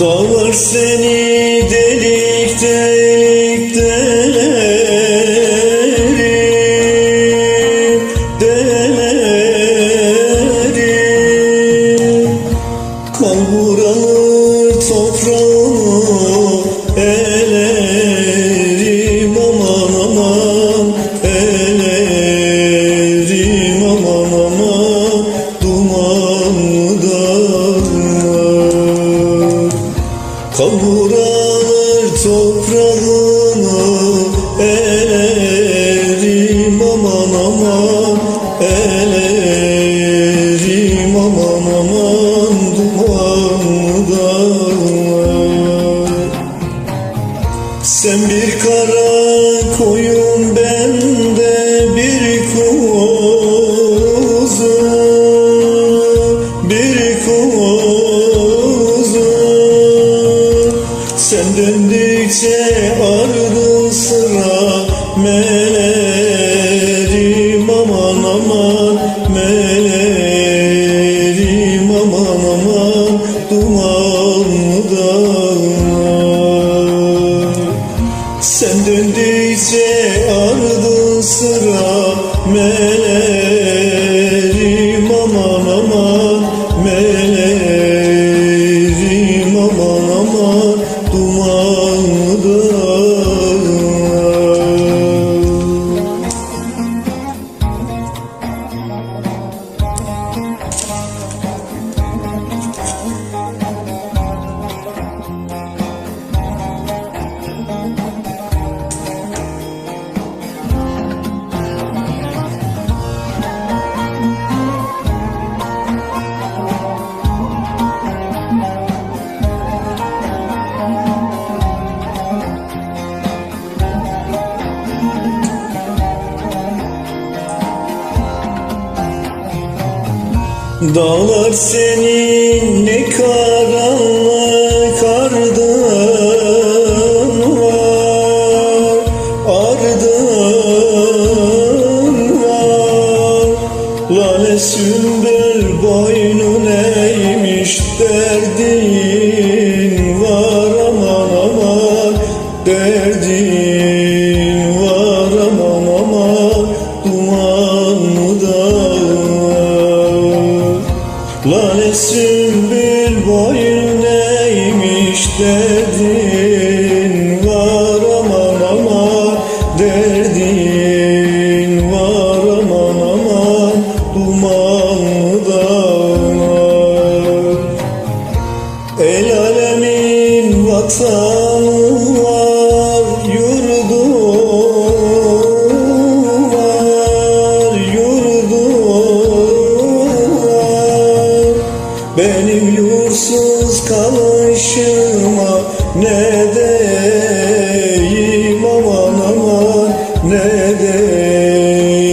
Dağlar seni delik Kavuralır toprağını Sen döndükçe Dağlar senin ne karanlık ardın var Ardın var. Lale sümbül boynun eğmiş derdin Lale sümbül boyun derdin var aman aman Derdin var aman aman dumanlı dağlar? El alemin vatanı Benim yursuz kalışıma ne deyim aman aman ne deyim